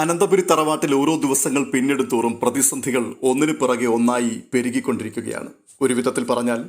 അനന്തപുരി തറവാട്ടിൽ ഓരോ ദിവസങ്ങൾ പിന്നിടുന്തോറും പ്രതിസന്ധികൾ ഒന്നിനു പിറകെ ഒന്നായി പെരുകിക്കൊണ്ടിരിക്കുകയാണ്. ഒരു വിധത്തിൽ പറഞ്ഞാൽ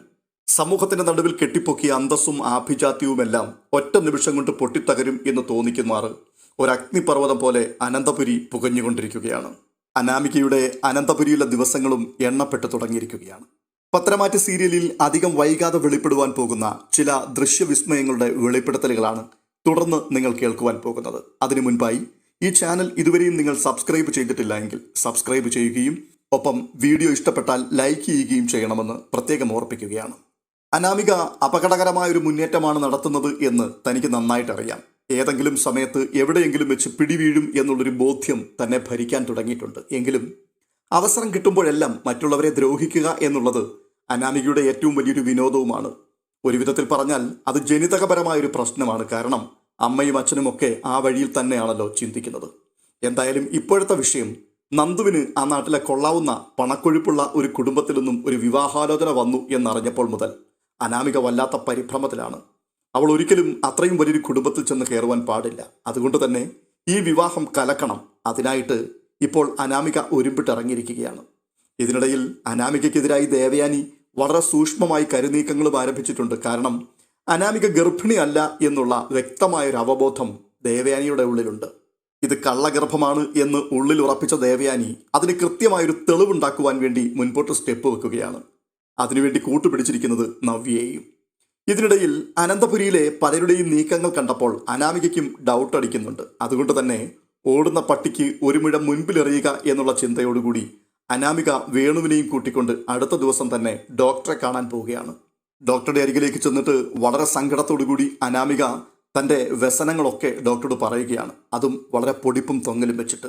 സമൂഹത്തിന്റെ നടുവിൽ കെട്ടിപ്പൊക്കിയ അന്തസ്സും ആഭിജാത്യവുമെല്ലാം ഒറ്റ നിമിഷം കൊണ്ട് പൊട്ടിത്തകരും എന്ന് തോന്നിക്കുമാറ് ഒരു അഗ്നിപർവതം പോലെ അനന്തപുരി പുകഞ്ഞുകൊണ്ടിരിക്കുകയാണ്. അനാമികയുടെ അനന്തപുരിയിലെ ദിവസങ്ങളും എണ്ണപ്പെട്ടു തുടങ്ങിയിരിക്കുകയാണ്. പത്രമാറ്റ് സീരിയലിൽ അധികം വൈകാതെ വെളിപ്പെടുവാൻ പോകുന്ന ചില ദൃശ്യവിസ്മയങ്ങളുടെ വെളിപ്പെടുത്തലുകളാണ് തുടർന്ന് നിങ്ങൾ കേൾക്കുവാൻ പോകുന്നത്. അതിനു മുൻപായി ഈ ചാനൽ ഇതുവരെയും നിങ്ങൾ സബ്സ്ക്രൈബ് ചെയ്തിട്ടില്ല എങ്കിൽ സബ്സ്ക്രൈബ് ചെയ്യുകയും ഒപ്പം വീഡിയോ ഇഷ്ടപ്പെട്ടാൽ ലൈക്ക് ചെയ്യുകയും ചെയ്യണമെന്ന് പ്രത്യേകം ഓർപ്പിക്കുകയാണ്. അനാമിക അപകടകരമായ ഒരു മുന്നേറ്റമാണ് നടത്തുന്നത് എന്ന് തനിക്ക് നന്നായിട്ട് അറിയാം. ഏതെങ്കിലും സമയത്ത് എവിടെയെങ്കിലും വെച്ച് പിടിവീഴും എന്നുള്ളൊരു ബോധ്യം തന്നെ ഭരിക്കാൻ തുടങ്ങിയിട്ടുണ്ട്. എങ്കിലും അവസരം കിട്ടുമ്പോഴെല്ലാം മറ്റുള്ളവരെ ദ്രോഹിക്കുക എന്നുള്ളത് അനാമികയുടെ ഏറ്റവും വലിയൊരു വിനോദവുമാണ്. ഒരു വിധത്തിൽ പറഞ്ഞാൽ അത് ജനിതകപരമായൊരു പ്രശ്നമാണ്. കാരണം അമ്മയും അച്ഛനുമൊക്കെ ആ വഴിയിൽ തന്നെയാണല്ലോ ചിന്തിക്കുന്നത്. എന്തായാലും ഇപ്പോഴത്തെ വിഷയം നന്ദുവിന് ആ നാട്ടിലെ കൊള്ളാവുന്ന പണക്കൊഴുപ്പുള്ള ഒരു കുടുംബത്തിൽ നിന്നും ഒരു വിവാഹാലോചന വന്നു എന്നറിഞ്ഞപ്പോൾ മുതൽ അനാമിക വല്ലാത്ത പരിഭ്രമത്തിലാണ്. അവൾ ഒരിക്കലും അത്രയും വലിയൊരു കുടുംബത്തിൽ ചെന്ന് കയറുവാൻ പാടില്ല. അതുകൊണ്ട് തന്നെ ഈ വിവാഹം കലക്കണം. അതിനായിട്ട് ഇപ്പോൾ അനാമിക ഒരുമ്പിട്ടിറങ്ങിയിരിക്കുകയാണ്. ഇതിനിടയിൽ അനാമികയ്ക്കെതിരായി ദേവയാനി വളരെ സൂക്ഷ്മമായി കരുനീക്കങ്ങളും ആരംഭിച്ചിട്ടുണ്ട്. കാരണം അനാമിക ഗർഭിണി അല്ല എന്നുള്ള വ്യക്തമായൊരു അവബോധം ദേവയാനിയുടെ ഉള്ളിലുണ്ട്. ഇത് കള്ളഗർഭമാണ് എന്ന് ഉള്ളിൽ ഉറപ്പിച്ച ദേവയാനി അതിന് കൃത്യമായൊരു തെളിവുണ്ടാക്കുവാൻ വേണ്ടി മുൻപോട്ട് സ്റ്റെപ്പ് വെക്കുകയാണ്. അതിനുവേണ്ടി കൂട്ടുപിടിച്ചിരിക്കുന്നത് നവ്യയെയും. ഇതിനിടയിൽ അനന്തപുരിയിലെ പലരുടെയും നീക്കങ്ങൾ കണ്ടപ്പോൾ അനാമികയ്ക്കും ഡൗട്ട് അടിക്കുന്നുണ്ട്. അതുകൊണ്ട് തന്നെ ഓടുന്ന പട്ടിക്ക് ഒരു മുഴം മുൻപിലെറിയുക എന്നുള്ള ചിന്തയോടുകൂടി അനാമിക വേണുവിനെയും കൂട്ടിക്കൊണ്ട് അടുത്ത ദിവസം തന്നെ ഡോക്ടറെ കാണാൻ പോവുകയാണ്. ഡോക്ടറുടെ അരികിലേക്ക് ചെന്നിട്ട് വളരെ സങ്കടത്തോടുകൂടി അനാമിക തന്റെ വ്യസനങ്ങളൊക്കെ ഡോക്ടറോട് പറയുകയാണ്. അതും വളരെ പൊടിപ്പും തൊങ്ങലും വെച്ചിട്ട്.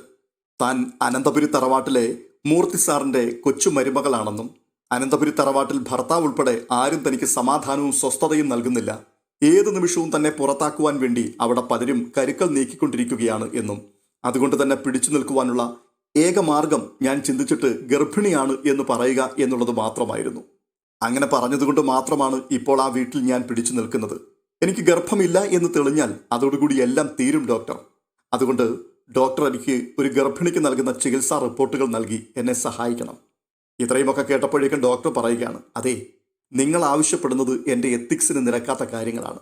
താൻ അനന്തപുരി തറവാട്ടിലെ മൂർത്തി സാറിന്റെ കൊച്ചു മരുമകളാണെന്നും അനന്തപുരി തറവാട്ടിൽ ഭർത്താവ് ഉൾപ്പെടെ ആരും തനിക്ക് സമാധാനവും സ്വസ്ഥതയും നൽകുന്നില്ല. ഏത് നിമിഷവും തന്നെ പുറത്താക്കുവാൻ വേണ്ടി അവിടെ പലരും കരുക്കൾ നീക്കിക്കൊണ്ടിരിക്കുകയാണ് എന്നും അതുകൊണ്ട് തന്നെ പിടിച്ചു നിൽക്കുവാനുള്ള ഏക മാർഗം ഞാൻ ചിന്തിച്ചിട്ട് ഗർഭിണിയാണ് എന്ന് പറയുക എന്നുള്ളത് മാത്രമായിരുന്നു. അങ്ങനെ പറഞ്ഞതുകൊണ്ട് മാത്രമാണ് ഇപ്പോൾ ആ വീട്ടിൽ ഞാൻ പിടിച്ചു നിൽക്കുന്നത്. എനിക്ക് ഗർഭമില്ല എന്ന് തെളിഞ്ഞാൽ അതോടുകൂടി എല്ലാം തീരും ഡോക്ടർ. അതുകൊണ്ട് ഡോക്ടർ എനിക്ക് ഒരു ഗർഭിണിക്ക് നൽകുന്ന ചികിത്സാ റിപ്പോർട്ടുകൾ നൽകി എന്നെ സഹായിക്കണം. ഇത്രയുമൊക്കെ കേട്ടപ്പോഴേക്കും ഡോക്ടർ പറയുകയാണ് അതെ നിങ്ങൾ ആവശ്യപ്പെടുന്നത് എന്റെ എത്തിക്സിന് നിരക്കാത്ത കാര്യങ്ങളാണ്.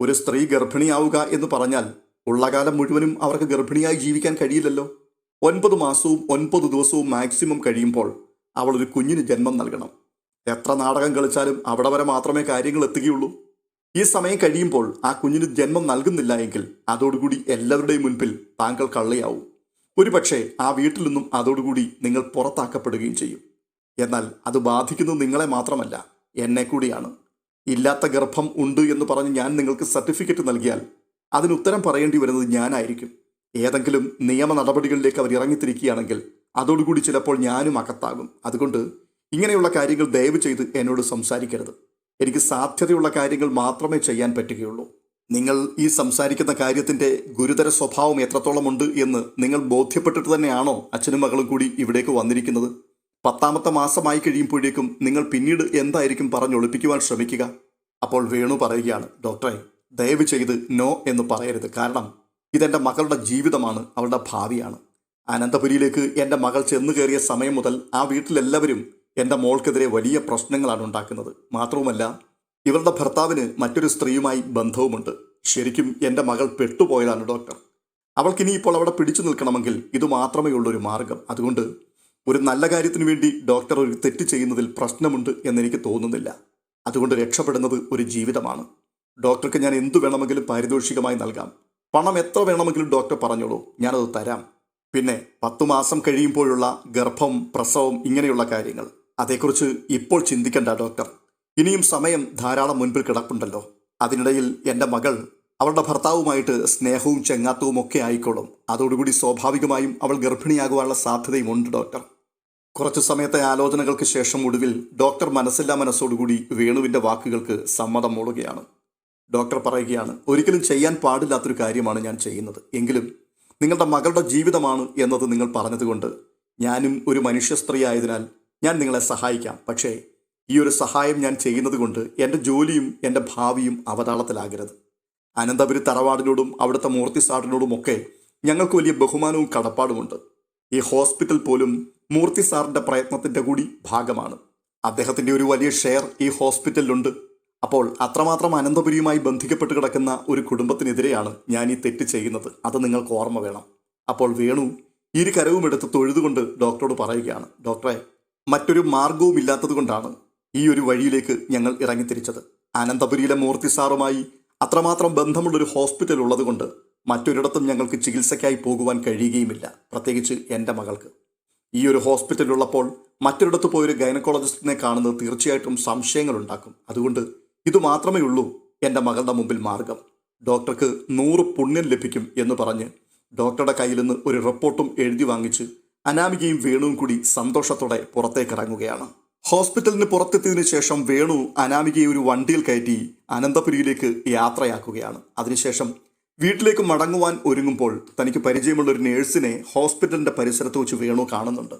ഒരു സ്ത്രീ ഗർഭിണിയാവുക എന്ന് പറഞ്ഞാൽ ഉള്ള കാലം മുഴുവനും അവർക്ക് ഗർഭിണിയായി ജീവിക്കാൻ കഴിയില്ലല്ലോ. ഒൻപത് മാസവും ഒൻപത് ദിവസവും മാക്സിമം കഴിയുമ്പോൾ അവൾ ഒരു കുഞ്ഞിന് ജന്മം നൽകണം. എത്ര നാടകം കളിച്ചാലും അവിടെ വരെ മാത്രമേ കാര്യങ്ങൾ എത്തുകയുള്ളൂ. ഈ സമയം കഴിയുമ്പോൾ ആ കുഞ്ഞിന് ജന്മം നൽകുന്നില്ല എങ്കിൽ അതോടുകൂടി എല്ലാവരുടെയും മുൻപിൽ താങ്കൾ കള്ളിയാവും. ഒരുപക്ഷെ ആ വീട്ടിൽ നിന്നും അതോടുകൂടി നിങ്ങൾ പുറത്താക്കപ്പെടുകയും ചെയ്യും. എന്നാൽ അത് ബാധിക്കുന്നത് നിങ്ങളെ മാത്രമല്ല എന്നെ കൂടിയാണ്. ഇല്ലാത്ത ഗർഭം ഉണ്ട് എന്ന് പറഞ്ഞ് ഞാൻ നിങ്ങൾക്ക് സർട്ടിഫിക്കറ്റ് നൽകിയാൽ അതിന് ഉത്തരം പറയേണ്ടി വരുന്നത് ഞാനായിരിക്കും. ഏതെങ്കിലും നിയമ നടപടികളിലേക്ക് അവർ ഇറങ്ങിത്തിരിക്കുകയാണെങ്കിൽ അതോടുകൂടി ചിലപ്പോൾ ഞാനും അകത്താകും. അതുകൊണ്ട് ഇങ്ങനെയുള്ള കാര്യങ്ങൾ ദയവ് ചെയ്ത് എന്നോട് സംസാരിക്കരുത്. എനിക്ക് സാധ്യതയുള്ള കാര്യങ്ങൾ മാത്രമേ ചെയ്യാൻ പറ്റുകയുള്ളൂ. നിങ്ങൾ ഈ സംസാരിക്കുന്ന കാര്യത്തിന്റെ ഗുരുതര സ്വഭാവം എത്രത്തോളം ഉണ്ട് എന്ന് നിങ്ങൾ ബോധ്യപ്പെട്ടിട്ട് തന്നെയാണോ അച്ഛനും മകളും കൂടി ഇവിടേക്ക് വന്നിരിക്കുന്നത്? പത്താമത്തെ മാസമായി കഴിയുമ്പോഴേക്കും നിങ്ങൾ പിന്നീട് എന്തായിരിക്കും പറഞ്ഞൊളിപ്പിക്കുവാൻ ശ്രമിക്കുക? അപ്പോൾ വേണു പറയുകയാണ് ഡോക്ടറെ ദയവ് ചെയ്ത് നോ എന്ന് പറയരുത്. കാരണം ഇതെന്റെ മകളുടെ ജീവിതമാണ് അവളുടെ ഭാവിയാണ്. അനന്തപുരിയിലേക്ക് എന്റെ മകൾ ചെന്നു കയറിയ സമയം മുതൽ ആ വീട്ടിലെല്ലാവരും എന്റെ മോൾക്കെതിരെ വലിയ പ്രശ്നങ്ങളാണ് ഉണ്ടാക്കുന്നത്. മാത്രവുമല്ല ഇവളുടെ ഭർത്താവിന് മറ്റൊരു സ്ത്രീയുമായി ബന്ധവുമുണ്ട്. ശരിക്കും എന്റെ മകൾ പെട്ടുപോയതാണ് ഡോക്ടർ. അവൾക്കിനി ഇപ്പോൾ അവിടെ പിടിച്ചു നിൽക്കണമെങ്കിൽ ഇത് മാത്രമേ ഉള്ളൊരു മാർഗം. അതുകൊണ്ട് ഒരു നല്ല കാര്യത്തിന് വേണ്ടി ഡോക്ടർ ഒരു തെറ്റ് ചെയ്യുന്നതിൽ പ്രശ്നമുണ്ട് എന്നെനിക്ക് തോന്നുന്നില്ല. അതുകൊണ്ട് രക്ഷപ്പെടുന്നത് ഒരു ജീവിതമാണ്. ഡോക്ടർക്ക് ഞാൻ എന്തു വേണമെങ്കിലും പാരിതോഷികമായി നൽകാം. പണം എത്ര വേണമെങ്കിലും ഡോക്ടർ പറഞ്ഞോളൂ. ഞാനത് തരാം. പിന്നെ പത്തു മാസം കഴിയുമ്പോഴുള്ള ഗർഭം പ്രസവം ഇങ്ങനെയുള്ള കാര്യങ്ങൾ. അതേക്കുറിച്ച് ഇപ്പോൾ ചിന്തിക്കണ്ട ഡോക്ടർ. ഇനിയും സമയം ധാരാളം മുൻപിൽ കിടപ്പുണ്ടല്ലോ. അതിനിടയിൽ എന്റെ മകൾ അവളുടെ ഭർത്താവുമായിട്ട് സ്നേഹവും ചെങ്ങാത്തവും ഒക്കെ ആയിക്കോളും. അതോടുകൂടി സ്വാഭാവികമായും അവൾ ഗർഭിണിയാകുവാനുള്ള സാധ്യതയും ഉണ്ട് ഡോക്ടർ. കുറച്ചു സമയത്തെ ആലോചനകൾക്ക് ശേഷം ഒടുവിൽ ഡോക്ടർ മനസ്സില്ലാ മനസ്സോടുകൂടി വേണുവിന്റെ വാക്കുകൾക്ക് സമ്മതം മൂളുകയാണ്. ഡോക്ടർ പറയുകയാണ് ഒരിക്കലും ചെയ്യാൻ പാടില്ലാത്തൊരു കാര്യമാണ് ഞാൻ ചെയ്യുന്നത്. എങ്കിലും നിങ്ങളുടെ മകളുടെ ജീവിതമാണ് എന്നത് നിങ്ങൾ പറഞ്ഞതുകൊണ്ട് ഞാനും ഒരു മനുഷ്യ സ്ത്രീ ആയതിനാൽ ഞാൻ നിങ്ങളെ സഹായിക്കാം. പക്ഷേ ഈ ഒരു സഹായം ഞാൻ ചെയ്യുന്നത് കൊണ്ട് എന്റെ ജോലിയും എന്റെ ഭാവിയും അവതാളത്തിലാകരുത്. അനന്തപുരി തറവാടിനോടും അവിടുത്തെ മൂർത്തി സാറിനോടും ഒക്കെ ഞങ്ങൾക്ക് വലിയ ബഹുമാനവും കടപ്പാടുമുണ്ട്. ഈ ഹോസ്പിറ്റൽ പോലും മൂർത്തി സാറിന്റെ പ്രയത്നത്തിന്റെ കൂടി ഭാഗമാണ്. അദ്ദേഹത്തിന്റെ ഒരു വലിയ ഷെയർ ഈ ഹോസ്പിറ്റലിലുണ്ട്. അപ്പോൾ അത്രമാത്രം അനന്തപുരിയുമായി ബന്ധിക്കപ്പെട്ട് കിടക്കുന്ന ഒരു കുടുംബത്തിനെതിരെയാണ് ഞാൻ ഈ തെറ്റ് ചെയ്യുന്നത്. അത് നിങ്ങൾക്ക് ഓർമ്മ വേണം. അപ്പോൾ വേണു ഇരു കരവും എടുത്ത് തൊഴുതുകൊണ്ട് ഡോക്ടറോട് പറയുകയാണ്. ഡോക്ടറെ മറ്റൊരു മാർഗവും ഇല്ലാത്തതുകൊണ്ടാണ് ഈ ഒരു വഴിയിലേക്ക് ഞങ്ങൾ ഇറങ്ങിത്തിരിച്ചത്. അനന്തപുരിയിലെ മൂർത്തി സാറുമായി അത്രമാത്രം ബന്ധമുള്ളൊരു ഹോസ്പിറ്റൽ ഉള്ളതുകൊണ്ട് മറ്റൊരിടത്തും ഞങ്ങൾക്ക് ചികിത്സയ്ക്കായി പോകുവാൻ കഴിയുകയുമില്ല പ്രത്യേകിച്ച് എന്റെ മകൾക്ക്. ഈ ഒരു ഹോസ്പിറ്റലുള്ളപ്പോൾ മറ്റൊരിടത്ത് പോയൊരു ഗൈനക്കോളജിസ്റ്റിനെ കാണുന്നത് തീർച്ചയായിട്ടും സംശയങ്ങൾ ഉണ്ടാക്കും അതുകൊണ്ട് ഇത് മാത്രമേ ഉള്ളൂ എന്റെ മകളുടെ മുമ്പിൽ മാർഗം ഡോക്ടർക്ക് നൂറ് പുണ്യം ലഭിക്കും എന്ന് പറഞ്ഞ് ഡോക്ടറുടെ കയ്യിൽ നിന്ന് ഒരു റിപ്പോർട്ടും എഴുതി വാങ്ങിച്ച് അനാമികയും വേണുവും കൂടി സന്തോഷത്തോടെ പുറത്തേക്ക് ഇറങ്ങുകയാണ്. ഹോസ്പിറ്റലിന് പുറത്തെത്തിയതിനു ശേഷം വേണു അനാമികയെ ഒരു വണ്ടിയിൽ കയറ്റി അനന്തപുരിയിലേക്ക് യാത്രയാക്കുകയാണ്. അതിനുശേഷം വീട്ടിലേക്ക് മടങ്ങുവാൻ ഒരുങ്ങുമ്പോൾ തനിക്ക് പരിചയമുള്ള ഒരു നേഴ്സിനെ ഹോസ്പിറ്റലിന്റെ പരിസരത്ത് വെച്ച് വേണു കാണുന്നുണ്ട്.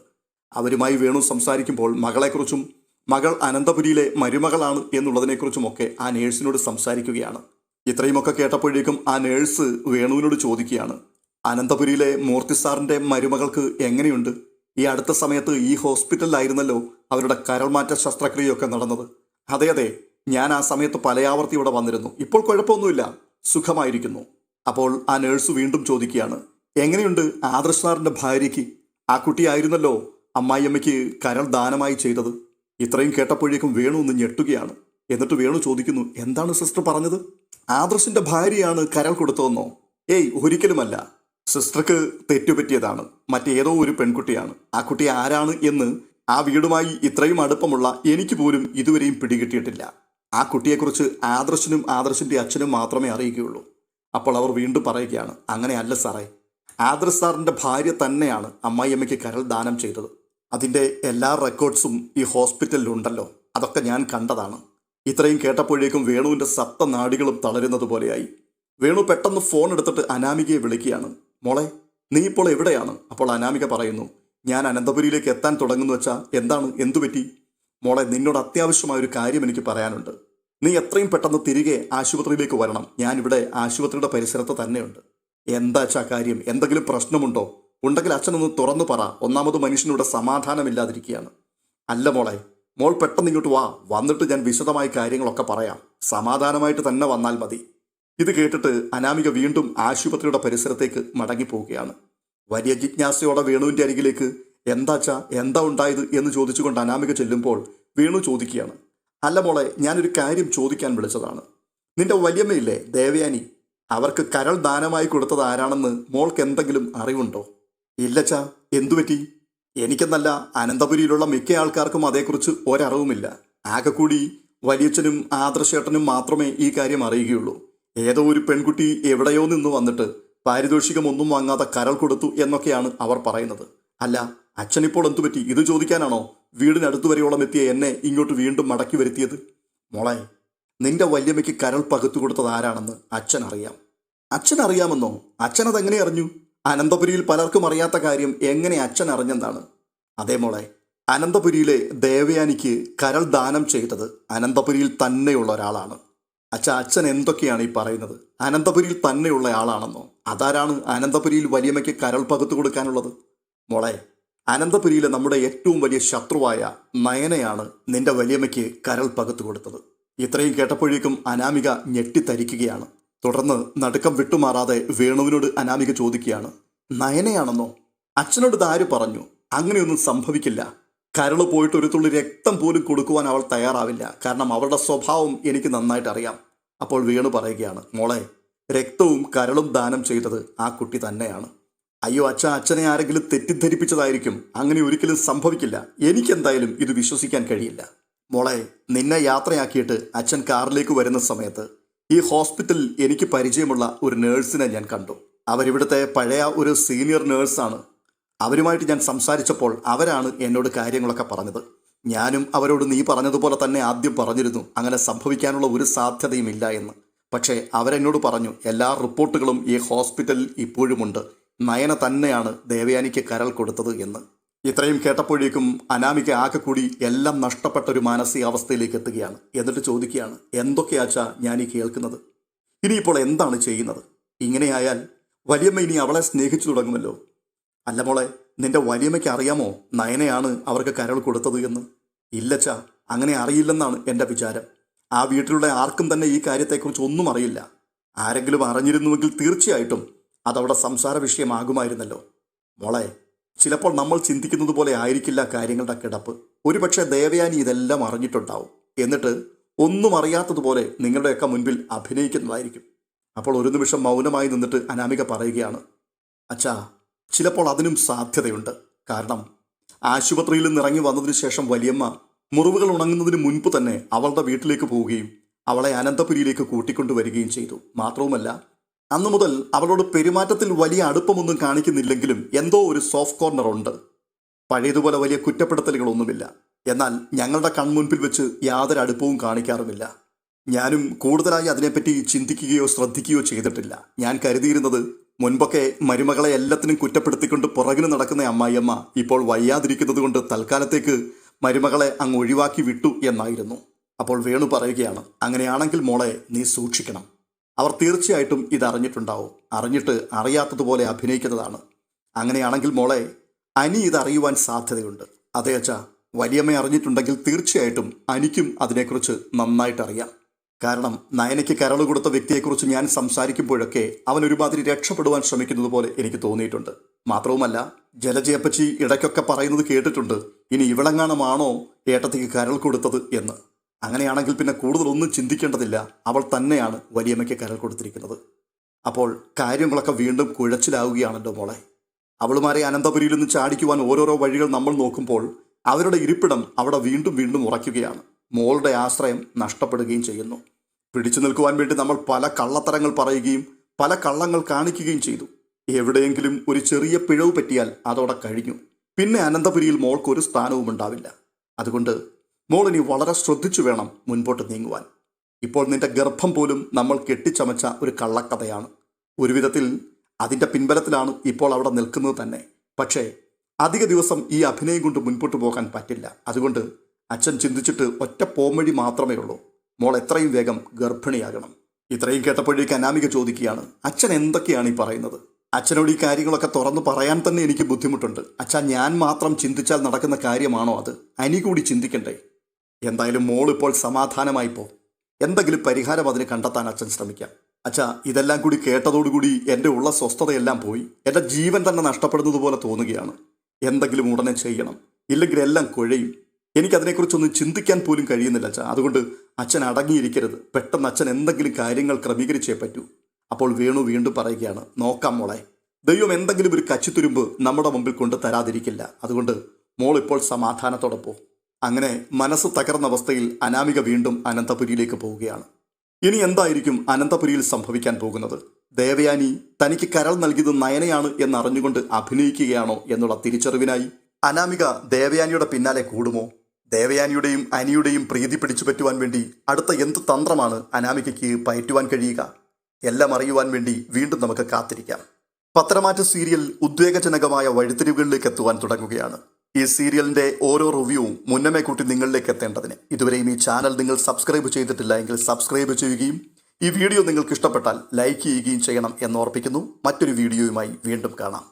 അവരുമായി വേണു സംസാരിക്കുമ്പോൾ മകളെക്കുറിച്ചും മകൾ അനന്തപുരിയിലെ മരുമകളാണ് എന്നുള്ളതിനെക്കുറിച്ചുമൊക്കെ ആ നേഴ്സിനോട് സംസാരിക്കുകയാണ്. ഇത്രയുമൊക്കെ കേട്ടപ്പോഴേക്കും ആ നേഴ്സ് വേണുവിനോട് ചോദിക്കുകയാണ്. അനന്തപുരിയിലെ മൂർത്തി സാറിന്റെ മരുമകൾക്ക് എങ്ങനെയുണ്ട്? ഈ അടുത്ത സമയത്ത് ഈ ഹോസ്പിറ്റലിലായിരുന്നല്ലോ അവരുടെ കരൾമാറ്റ ശസ്ത്രക്രിയയൊക്കെ നടന്നത്. അതെ അതെ ഞാൻ ആ സമയത്ത് പലയാവർത്തി ഇവിടെ വന്നിരുന്നു. ഇപ്പോൾ കുഴപ്പമൊന്നുമില്ല. സുഖമായിരിക്കുന്നു. അപ്പോൾ ആ നേഴ്സ് വീണ്ടും ചോദിക്കുകയാണ് എങ്ങനെയുണ്ട് ആദർശ് സാറിന്റെ ഭാര്യയ്ക്ക്? ആ കുട്ടിയായിരുന്നല്ലോ അമ്മായിയമ്മയ്ക്ക് കരൾ ദാനമായി ചെയ്തത്. ഇത്രയും കേട്ടപ്പോഴേക്കും വേണു ഒന്ന് ഞെട്ടുകയാണ്. എന്നിട്ട് വേണു ചോദിക്കുന്നു എന്താണ് സിസ്റ്റർ പറഞ്ഞത്? ആദർശിന്റെ ഭാര്യയാണ് കരൾ കൊടുത്തതെന്നോ? ഏയ് ഒരിക്കലുമല്ല. സിസ്റ്റർക്ക് തെറ്റുപറ്റിയതാണ്. മറ്റേതോ ഒരു പെൺകുട്ടിയാണ്. ആ കുട്ടി ആരാണ് എന്ന് ആ വീടുമായി ഇത്രയും അടുപ്പമുള്ള എനിക്ക് പോലും ഇതുവരെയും പിടികിട്ടിയിട്ടില്ല. ആ കുട്ടിയെക്കുറിച്ച് ആദർശനും ആദർശിന്റെ അച്ഛനും മാത്രമേ അറിയുകയുള്ളൂ. അപ്പോൾ അവർ വീണ്ടും പറയുകയാണ് അങ്ങനെയല്ല സാറേ. ആദർശ് സാറിന്റെ ഭാര്യ തന്നെയാണ് അമ്മായിയമ്മയ്ക്ക് കരൾ ദാനം ചെയ്തത്. അതിന്റെ എല്ലാ റെക്കോർഡ്സും ഈ ഹോസ്പിറ്റലിലുണ്ടല്ലോ. അതൊക്കെ ഞാൻ കണ്ടതാണ്. ഇത്രയും കേട്ടപ്പോഴേക്കും വേണുവിന്റെ സപ്ത നാടികളും തളരുന്നത് പോലെയായി. വേണു പെട്ടെന്ന് ഫോൺ എടുത്തിട്ട് അനാമികയെ വിളിക്കുകയാണ്. മോളെ നീ ഇപ്പോൾ എവിടെയാണ്? അപ്പോൾ അനാമിക പറയുന്നു ഞാൻ അനന്തപുരിയിലേക്ക് എത്താൻ തുടങ്ങുന്നു വെച്ചാൽ എന്താണ്? എന്തു പറ്റി? മോളെ നിന്നോട് അത്യാവശ്യമായ ഒരു കാര്യം എനിക്ക് പറയാനുണ്ട്. നീ എത്രയും പെട്ടെന്ന് തിരികെ ആശുപത്രിയിലേക്ക് വരണം. ഞാനിവിടെ ആശുപത്രിയുടെ പരിസരത്ത് തന്നെയുണ്ട്. എന്താച്ചാ കാര്യം? എന്തെങ്കിലും പ്രശ്നമുണ്ടോ? ഉണ്ടെങ്കിൽ അച്ഛനൊന്ന് തുറന്നു പറ. ഒന്നാമത് മനുഷ്യനിവിടെ സമാധാനമില്ലാതിരിക്കുകയാണ്. അല്ല മോളെ മോൾ പെട്ടെന്ന് ഇങ്ങോട്ട് വാ. വന്നിട്ട് ഞാൻ വിശദമായ കാര്യങ്ങളൊക്കെ പറയാം. സമാധാനമായിട്ട് തന്നെ വന്നാൽ മതി. ഇത് കേട്ടിട്ട് അനാമിക വീണ്ടും ആശുപത്രിയുടെ പരിസരത്തേക്ക് മടങ്ങിപ്പോവുകയാണ്. വലിയ ജിജ്ഞാസയോടെ വേണുവിന്റെ അരികിലേക്ക് എന്താച്ചാ എന്താ ഉണ്ടായത്? എന്ന് ചോദിച്ചുകൊണ്ട് അനാമിക ചെല്ലുമ്പോൾ വേണു ചോദിക്കുകയാണ്. അല്ല മോളെ ഞാനൊരു കാര്യം ചോദിക്കാൻ വിളിച്ചതാണ്. നിന്റെ വലിയമ്മയില്ലേ ദേവയാനി? അവർക്ക് കരൾ ദാനമായി കൊടുത്തത് ആരാണെന്ന് മോൾക്ക് എന്തെങ്കിലും അറിവുണ്ടോ? ഇല്ലച്ചാ എന്തുപറ്റി? എനിക്കെന്നല്ല അനന്തപുരിയിലുള്ള മിക്ക ആൾക്കാർക്കും അതേക്കുറിച്ച് ഒരറിവുമില്ല. ആകെ കൂടി വലിയച്ഛനും ആദർശേട്ടനും മാത്രമേ ഈ കാര്യം അറിയുകയുള്ളൂ. ഏതോ ഒരു പെൺകുട്ടി എവിടെയോ നിന്ന് വന്നിട്ട് പാരിതോഷികം ഒന്നും വാങ്ങാതെ കരൾ കൊടുത്തു എന്നൊക്കെയാണ് അവർ പറയുന്നത്. അല്ല അച്ഛനിപ്പോൾ എന്തു പറ്റി? ഇത് ചോദിക്കാനാണോ? വീടിനടുത്തു വരെയോളം എത്തിയ എന്നെ ഇങ്ങോട്ട് വീണ്ടും മടക്കി വരുത്തിയത്? മോളെ നിന്റെ വല്യമ്മയ്ക്ക് കരൾ പകുത്തു കൊടുത്തത് ആരാണെന്ന് അച്ഛൻ അറിയാം അച്ഛൻ അറിയാമെന്നോ അച്ഛൻ അറിഞ്ഞു? അനന്തപുരിയിൽ പലർക്കും അറിയാത്ത കാര്യം എങ്ങനെ അച്ഛൻ അറിഞ്ഞെന്നാണ്. അതേ മോളെ അനന്തപുരിയിലെ ദേവയാനിക്ക് കരൾ ദാനം ചെയ്തത് അനന്തപുരിയിൽ തന്നെയുള്ള ഒരാളാണ്. അച്ഛ അച്ഛൻ എന്തൊക്കെയാണ് ഈ പറയുന്നത്? അനന്തപുരിയിൽ തന്നെയുള്ള ആളാണെന്നോ? അതാരാണ് അനന്തപുരിയിൽ വലിയമ്മയ്ക്ക് കരൾ പകുത്തു കൊടുക്കാനുള്ളത്? മോളെ അനന്തപുരിയിലെ നമ്മുടെ ഏറ്റവും വലിയ ശത്രുവായ നയനയാണ് നിന്റെ വലിയമ്മയ്ക്ക് കരൾ പകുത്തു കൊടുത്തത്. ഇത്രയും കേട്ടപ്പോഴേക്കും അനാമിക ഞെട്ടിത്തരിക്കുകയാണ്. തുടർന്ന് നടുക്കം വിട്ടുമാറാതെ വേണുവിനോട് അനാമിക ചോദിക്കുകയാണ് നയനയാണെന്നോ? അച്ഛനോട് ഇതാര് പറഞ്ഞു അങ്ങനെയൊന്നും സംഭവിക്കില്ല. കരൾ പോയിട്ട് ഒരു തുള്ളി രക്തം പോലും കൊടുക്കുവാൻ അവൾ തയ്യാറാവില്ല. കാരണം അവളുടെ സ്വഭാവം എനിക്ക് നന്നായിട്ട് അറിയാം. അപ്പോൾ വീണു പറയുകയാണ് മോളെ രക്തവും കരളും ദാനം ചെയ്തത് ആ കുട്ടി തന്നെയാണ്. അയ്യോ അച്ഛൻ അച്ഛനെ ആരെങ്കിലും തെറ്റിദ്ധരിപ്പിച്ചതായിരിക്കും. അങ്ങനെ ഒരിക്കലും സംഭവിക്കില്ല. എനിക്കെന്തായാലും ഇത് വിശ്വസിക്കാൻ കഴിയില്ല. മോളെ നിന്നെ യാത്രയാക്കിയിട്ട് അച്ഛൻ കാറിലേക്ക് വരുന്ന സമയത്ത് ഈ ഹോസ്പിറ്റലിൽ എനിക്ക് പരിചയമുള്ള ഒരു നേഴ്സിനെ ഞാൻ കണ്ടു. അവരിവിടുത്തെ പഴയ ഒരു സീനിയർ നേഴ്സാണ്. അവരുമായിട്ട് ഞാൻ സംസാരിച്ചപ്പോൾ അവരാണ് എന്നോട് കാര്യങ്ങളൊക്കെ പറഞ്ഞത്. ഞാനും അവരോട് നീ പറഞ്ഞതുപോലെ തന്നെ ആദ്യം പറഞ്ഞിരുന്നു. അങ്ങനെ സംഭവിക്കാനുള്ള ഒരു സാധ്യതയുമില്ല എന്ന്. പക്ഷേ അവരെന്നോട് പറഞ്ഞു എല്ലാ റിപ്പോർട്ടുകളും ഈ ഹോസ്പിറ്റലിൽ ഇപ്പോഴുമുണ്ട്. നയന തന്നെയാണ് ദേവയാനിക്ക് കരൾ കൊടുത്തത് എന്ന്. ഇത്രയും കേട്ടപ്പോഴേക്കും അനാമിക ആകെ കൂടി എല്ലാം നഷ്ടപ്പെട്ട ഒരു മാനസികാവസ്ഥയിലേക്ക് എത്തുകയാണ്. എന്നിട്ട് ചോദിക്കുകയാണ് എന്തൊക്കെയാച്ചാ ഞാൻ ഈ കേൾക്കുന്നത്? ഇനിയിപ്പോൾ എന്താണ് ചെയ്യുന്നത്? ഇങ്ങനെയായാൽ വലിയമ്മ ഇനി അവളെ സ്നേഹിച്ചു തുടങ്ങുമല്ലോ. അല്ല മോളെ നിന്റെ വലിയമ്മയ്ക്ക് അറിയാമോ നയനയാണ് അവർക്ക് കരൾ കൊടുത്തത് എന്ന്? ഇല്ലച്ച അങ്ങനെ അറിയില്ലെന്നാണ് എന്റെ വിചാരം. ആ വീട്ടിലുള്ള ആർക്കും തന്നെ ഈ കാര്യത്തെക്കുറിച്ച് ഒന്നും അറിയില്ല. ആരെങ്കിലും അറിഞ്ഞിരുന്നുവെങ്കിൽ തീർച്ചയായിട്ടും അതവിടെ സംസാര വിഷയമാകുമായിരുന്നല്ലോ. മോളെ ചിലപ്പോൾ നമ്മൾ ചിന്തിക്കുന്നത് പോലെ ആയിരിക്കില്ല കാര്യങ്ങളുടെ കിടപ്പ്. ഒരുപക്ഷെ ദേവയാനി ഇതെല്ലാം അറിഞ്ഞിട്ടുണ്ടാവും. എന്നിട്ട് ഒന്നും അറിയാത്തതുപോലെ നിങ്ങളുടെയൊക്കെ മുൻപിൽ അഭിനയിക്കുന്നതായിരിക്കും. അപ്പോൾ ഒരു നിമിഷം മൗനമായി നിന്നിട്ട് അനാമിക പറയുകയാണ് അച്ഛാ ചിലപ്പോൾ അതിനും സാധ്യതയുണ്ട്. കാരണം ആശുപത്രിയിൽ നിന്ന് ഇറങ്ങി വന്നതിന് ശേഷം വലിയമ്മ മുറിവുകൾ ഉണങ്ങുന്നതിന് മുൻപ് തന്നെ അവളുടെ വീട്ടിലേക്ക് പോവുകയും അവളെ അനന്തപുരിയിലേക്ക് കൂട്ടിക്കൊണ്ടുവരികയും ചെയ്തു. മാത്രവുമല്ല അന്നു മുതൽ അവളോട് പെരുമാറ്റത്തിൽ വലിയ അടുപ്പമൊന്നും കാണിക്കുന്നില്ലെങ്കിലും എന്തോ ഒരു സോഫ്റ്റ് കോർണർ ഉണ്ട്. പഴയതുപോലെ വലിയ കുറ്റപ്പെടുത്തലുകളൊന്നുമില്ല. എന്നാൽ ഞങ്ങളുടെ കൺമുൻപിൽ വെച്ച് യാതൊരു അടുപ്പവും കാണിക്കാറുമില്ല. ഞാനും കൂടുതലായി അതിനെപ്പറ്റി ചിന്തിക്കുകയോ ശ്രദ്ധിക്കുകയോ ചെയ്തിട്ടില്ല. ഞാൻ കരുതിയിരുന്നത് മുൻപൊക്കെ മരുമകളെ എല്ലാത്തിനും കുറ്റപ്പെടുത്തിക്കൊണ്ട് പുറകിന് നടക്കുന്ന അമ്മായിയമ്മ ഇപ്പോൾ വയ്യാതിരിക്കുന്നത് കൊണ്ട് തൽക്കാലത്തേക്ക് മരുമകളെ അങ്ങ് ഒഴിവാക്കി വിട്ടു എന്നായിരുന്നു. അപ്പോൾ വേണു പറയുകയാണ് അങ്ങനെയാണെങ്കിൽ മോളെ നീ സൂക്ഷിക്കണം. അവർ തീർച്ചയായിട്ടും ഇതറിഞ്ഞിട്ടുണ്ടാവും. അറിഞ്ഞിട്ട് അറിയാത്തതുപോലെ അഭിനയിക്കുന്നതാണ്. അങ്ങനെയാണെങ്കിൽ മോളെ അനി ഇത് അറിയുവാൻ സാധ്യതയുണ്ട്. അതേച്ചാ അച്ഛാ വലിയമ്മ അറിഞ്ഞിട്ടുണ്ടെങ്കിൽ തീർച്ചയായിട്ടും അനിക്കും അതിനെക്കുറിച്ച് നന്നായിട്ട് അറിയാം കാരണം നയനയ്ക്ക് കരൾ കൊടുത്ത വ്യക്തിയെക്കുറിച്ച് ഞാൻ സംസാരിക്കുമ്പോഴൊക്കെ അവൻ ഒരുമാതിരി രക്ഷപ്പെടുവാൻ ശ്രമിക്കുന്നത് പോലെ എനിക്ക് തോന്നിയിട്ടുണ്ട്. മാത്രവുമല്ല ജലജയപ്പച്ചി ഇടയ്ക്കൊക്കെ പറയുന്നത് കേട്ടിട്ടുണ്ട് ഇനി ഇവളെങ്ങാണമാണോ ഏട്ടത്തിക്ക് കരൾ കൊടുത്തത് എന്ന്? അങ്ങനെയാണെങ്കിൽ പിന്നെ കൂടുതലൊന്നും ചിന്തിക്കേണ്ടതില്ല. അവൾ തന്നെയാണ് വലിയമ്മയ്ക്ക് കരൾ കൊടുത്തിരിക്കുന്നത്. അപ്പോൾ കാര്യങ്ങളൊക്കെ വീണ്ടും കുഴച്ചിലാവുകയാണല്ലോ മോളെ. അവളുമാരെ അനന്തപുരിയിൽ നിന്ന് ചാടിക്കുവാൻ ഓരോരോ വഴികൾ നമ്മൾ നോക്കുമ്പോൾ അവരുടെ ഇരിപ്പിടം അവിടെ വീണ്ടും വീണ്ടും ഉറയ്ക്കുകയാണ്. മോളുടെ ആശ്രയം നഷ്ടപ്പെടുകയും ചെയ്യുന്നു. പിടിച്ചു നിൽക്കുവാൻ വേണ്ടി നമ്മൾ പല കള്ളത്തരങ്ങൾ പറയുകയും പല കള്ളങ്ങൾ കാണിക്കുകയും ചെയ്തു. എവിടെയെങ്കിലും ഒരു ചെറിയ പിഴവ് പറ്റിയാൽ അതോടെ കഴിഞ്ഞു. പിന്നെ അനന്തപുരിയിൽ മോൾക്ക് ഒരു സ്ഥാനവും ഉണ്ടാവില്ല. അതുകൊണ്ട് മോൾ ഇനി വളരെ ശ്രദ്ധിച്ചു വേണം മുൻപോട്ട് നീങ്ങുവാൻ. ഇപ്പോൾ നിന്റെ ഗർഭം പോലും നമ്മൾ കെട്ടിച്ചമച്ച ഒരു കള്ളക്കഥയാണ്. ഒരു വിധത്തിൽ അതിന്റെ പിൻബലത്തിലാണ് ഇപ്പോൾ അവിടെ നിൽക്കുന്നത് തന്നെ. പക്ഷേ അധിക ദിവസം ഈ അഭിനയം കൊണ്ട് മുൻപോട്ട് പോകാൻ പറ്റില്ല. അതുകൊണ്ട് അച്ഛൻ ചിന്തിച്ചിട്ട് ഒറ്റ പോംവഴി മാത്രമേ ഉള്ളൂ. മോൾ എത്രയും വേഗം ഗർഭിണിയാകണം. ഇത്രയും കേട്ടപ്പോഴേക്ക് അനാമിക ചോദിക്കുകയാണ് അച്ഛൻ എന്തൊക്കെയാണ് ഈ പറയുന്നത്? അച്ഛനോട് ഈ കാര്യങ്ങളൊക്കെ തുറന്നു പറയാൻ തന്നെ എനിക്ക് ബുദ്ധിമുട്ടുണ്ട്. അച്ഛാ ഞാൻ മാത്രം ചിന്തിച്ചാൽ നടക്കുന്ന കാര്യമാണോ അത്? അനി കൂടി ചിന്തിക്കണ്ടേ? എന്തായാലും മോൾ ഇപ്പോൾ സമാധാനമായി പോ. എന്തെങ്കിലും പരിഹാരം അതിന് കണ്ടെത്താൻ അച്ഛൻ ശ്രമിക്കാം. അച്ഛാ ഇതെല്ലാം കൂടി കേട്ടതോടുകൂടി എന്റെ ഉള്ള സ്വസ്ഥതയെല്ലാം പോയി. എന്റെ ജീവൻ തന്നെ നഷ്ടപ്പെടുന്നത് പോലെ തോന്നുകയാണ്. എന്തെങ്കിലും ഉടനെ ചെയ്യണം. ഇല്ലെങ്കിൽ എല്ലാം കുഴയും. എനിക്കതിനെക്കുറിച്ചൊന്നും ചിന്തിക്കാൻ പോലും കഴിയുന്നില്ല അച്ഛാ. അതുകൊണ്ട് അച്ഛൻ അടങ്ങിയിരിക്കരുത്. പെട്ടെന്ന് അച്ഛൻ എന്തെങ്കിലും കാര്യങ്ങൾ ക്രമീകരിച്ചേ പറ്റൂ. അപ്പോൾ വേണു വീണ്ടും പറയുകയാണ് നോക്കാം മോളെ. ദൈവം എന്തെങ്കിലും ഒരു കച്ചിത്തുരുമ്പ് നമ്മുടെ മുമ്പിൽ കൊണ്ട് തരാതിരിക്കില്ല. അതുകൊണ്ട് മോൾ ഇപ്പോൾ സമാധാനത്തോടെ പോ. അങ്ങനെ മനസ്സ് തകർന്ന അവസ്ഥയിൽ അനാമിക വീണ്ടും അനന്തപുരിയിലേക്ക് പോവുകയാണ്. ഇനി എന്തായിരിക്കും അനന്തപുരിയിൽ സംഭവിക്കാൻ പോകുന്നത്? ദേവയാനി തനിക്ക് കരൾ നൽകിയത് നയനയാണ് എന്നറിഞ്ഞുകൊണ്ട് അഭിനയിക്കുകയാണോ എന്നുള്ള തിരിച്ചറിവിനായി അനാമിക ദേവയാനിയുടെ പിന്നാലെ കൂടുമോ? ദേവയാനിയുടെയും അനിയുടെയും പ്രീതി പിടിച്ചു പറ്റുവാൻ വേണ്ടി അടുത്ത എന്ത് തന്ത്രമാണ് അനാമികയ്ക്ക് പയറ്റുവാൻ കഴിയുക? എല്ലാം അറിയുവാൻ വേണ്ടി വീണ്ടും നമുക്ക് കാത്തിരിക്കാം. പത്രമാറ്റ സീരിയൽ ഉദ്വേഗജനകമായ വഴിത്തിരിവുകളിലേക്ക് എത്തുവാൻ തുടങ്ങുകയാണ്. ഈ സീരിയലിന്റെ ഓരോ റിവ്യൂവും മുന്നമേ കൂട്ടി നിങ്ങളിലേക്ക് എത്തേണ്ടതിന്. ഇതുവരെയും ഈ ചാനൽ നിങ്ങൾ സബ്സ്ക്രൈബ് ചെയ്തിട്ടില്ല എങ്കിൽ സബ്സ്ക്രൈബ് ചെയ്യുകയും ഈ വീഡിയോ നിങ്ങൾക്ക് ഇഷ്ടപ്പെട്ടാൽ ലൈക്ക് ചെയ്യുകയും ചെയ്യണം എന്ന് ഓർപ്പിക്കുന്നു. മറ്റൊരു വീഡിയോയുമായി വീണ്ടും കാണാം.